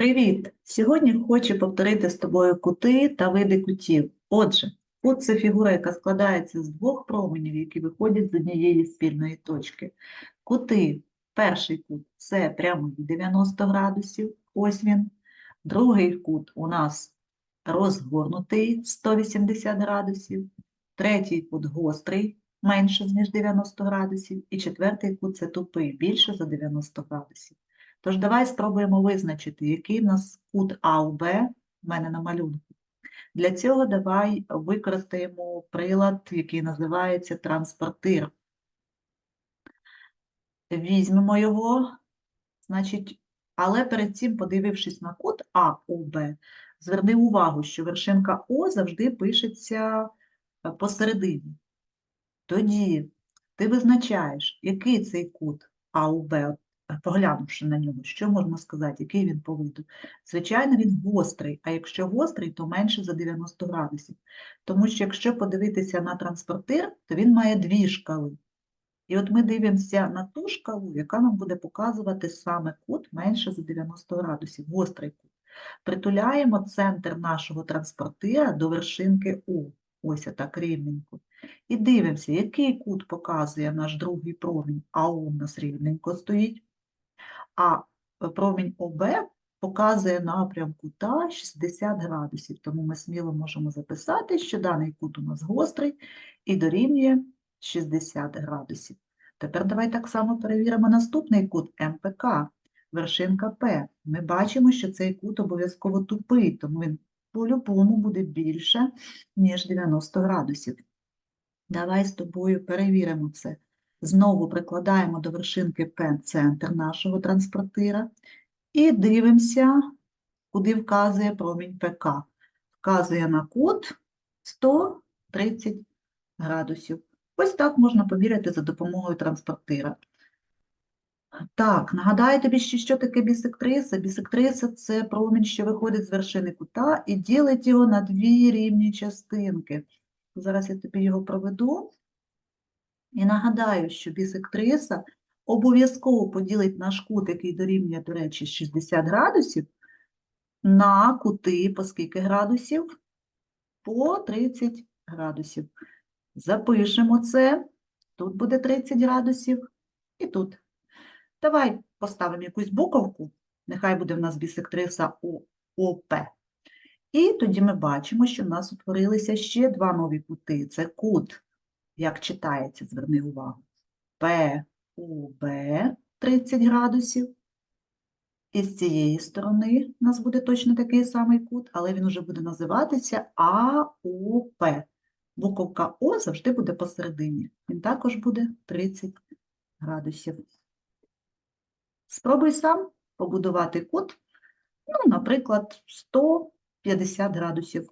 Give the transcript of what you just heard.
Привіт! Сьогодні хочу повторити з тобою кути та види кутів. Отже, кут це фігура, яка складається з двох променів, які виходять з однієї спільної точки. Кути. Перший кут це прямий 90 градусів, ось він. Другий кут у нас розгорнутий 180 градусів. Третій кут гострий, менше, ніж 90 градусів. І четвертий кут це тупий, більше за 90 градусів. Тож давай спробуємо визначити, який в нас кут АУБ в мене на малюнку. Для цього давай використаємо прилад, який називається транспортир. Візьмемо його, значить, але перед цим, подивившись на кут АУБ, зверни увагу, що вершинка О завжди пишеться е, посередині. Тоді ти визначаєш, який цей кут АУБ, поглянувши на нього, що можна сказати, який він по виду? Звичайно, він гострий, а якщо гострий, то менше за 90 градусів. Тому що якщо подивитися на транспортир, то він має дві шкали. І от ми дивимося на ту шкалу, яка нам буде показувати саме кут менше за 90 градусів, гострий кут. Притуляємо центр нашого транспортира до вершинки У, ось отак рівненько. І дивимося, який кут показує наш другий промінь, а У у нас рівненько стоїть. А промінь ОБ показує напрям кута 60 градусів, тому ми сміло можемо записати, що даний кут у нас гострий і дорівнює 60 градусів. Тепер давай так само перевіримо наступний кут МПК, вершинка П. Ми бачимо, що цей кут обов'язково тупий, тому він по-любому буде більше, ніж 90 градусів. Давай з тобою перевіримо це. Знову прикладаємо до вершинки П центр нашого транспортира і дивимося, куди вказує промінь ПК. Вказує на кут 130 градусів. Ось так можна поміряти за допомогою транспортира. Так, нагадаю тобі, ще, що таке бісектриса. Бісектриса – це промінь, що виходить з вершини кута і ділить його на дві рівні частинки. Зараз я тобі його проведу. І нагадаю, що бісектриса обов'язково поділить наш кут, який дорівнює, до речі, 60 градусів, на кути по скільки градусів? По 30 градусів. Запишемо це. Тут буде 30 градусів і тут. Давай поставимо якусь буковку, нехай буде в нас бісектриса ОП. І тоді ми бачимо, що в нас утворилися ще два нові кути. Це кут, як читається, зверни увагу, ПУБ 30 градусів. І з цієї сторони у нас буде точно такий самий кут, але він уже буде називатися АОП. Буковка О завжди буде посередині. Він також буде 30 градусів. Спробуй сам побудувати кут, ну, наприклад, 150 градусів.